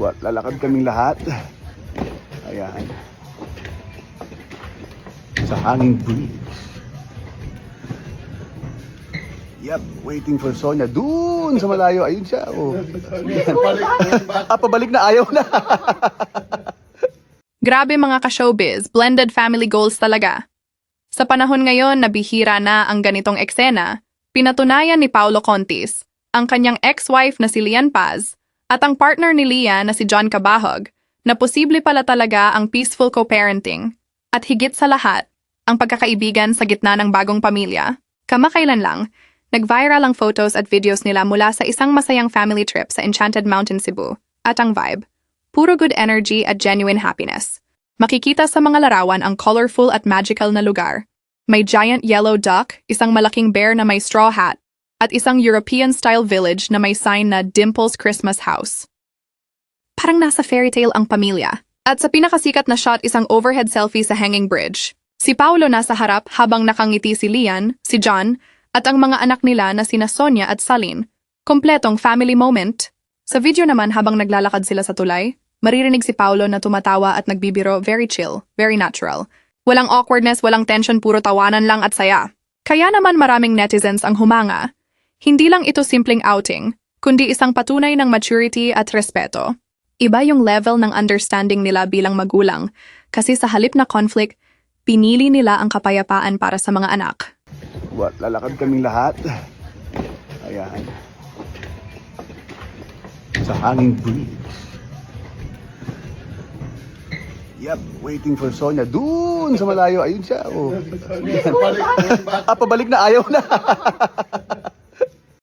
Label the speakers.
Speaker 1: What, lalakad kaming lahat. Ayan. Sa hanging breeze. Yep, waiting for Sonia. Doon sa malayo. Ayun siya. Oh. ah, pabalik na. Ayaw na.
Speaker 2: Grabe mga ka-showbiz, blended family goals talaga. Sa panahon ngayon na bihira na ang ganitong eksena, pinatunayan ni Paulo Contis, ang kanyang ex-wife na si Lian Paz, at ang partner ni Lian na si John Cabahog, na posible pala talaga ang peaceful co-parenting, at higit sa lahat, ang pagkakaibigan sa gitna ng bagong pamilya. Kamakailan lang, nag-viral ang photos at videos nila mula sa isang masayang family trip sa Enchanted Mountain Cebu, at ang vibe, puro good energy at genuine happiness. Makikita sa mga larawan ang colorful at magical na lugar. May giant yellow duck, isang malaking bear na may straw hat, at isang European-style village na may sign na Dimples Christmas House. Parang nasa fairy tale ang pamilya. At sa pinakasikat na shot isang overhead selfie sa hanging bridge. Si Paulo nasa harap habang nakangiti si Lian, si John, at ang mga anak nila na sina Sonia at Salin. Kompletong family moment. Sa video naman habang naglalakad sila sa tulay, maririnig si Paulo na tumatawa at nagbibiro very chill, very natural. Walang awkwardness, walang tension, puro tawanan lang at saya. Kaya naman maraming netizens ang humanga. Hindi lang ito simpleng outing, kundi isang patunay ng maturity at respeto. Iba yung level ng understanding nila bilang magulang, kasi sa halip na conflict, pinili nila ang kapayapaan para sa mga anak.
Speaker 1: What, lalakad kaming lahat. Ayan. Sa hanging breeze. Yep, waiting for Sonia. Doon sa malayo. Ayun siya. Oh. ah, pabalik na. Ayaw na.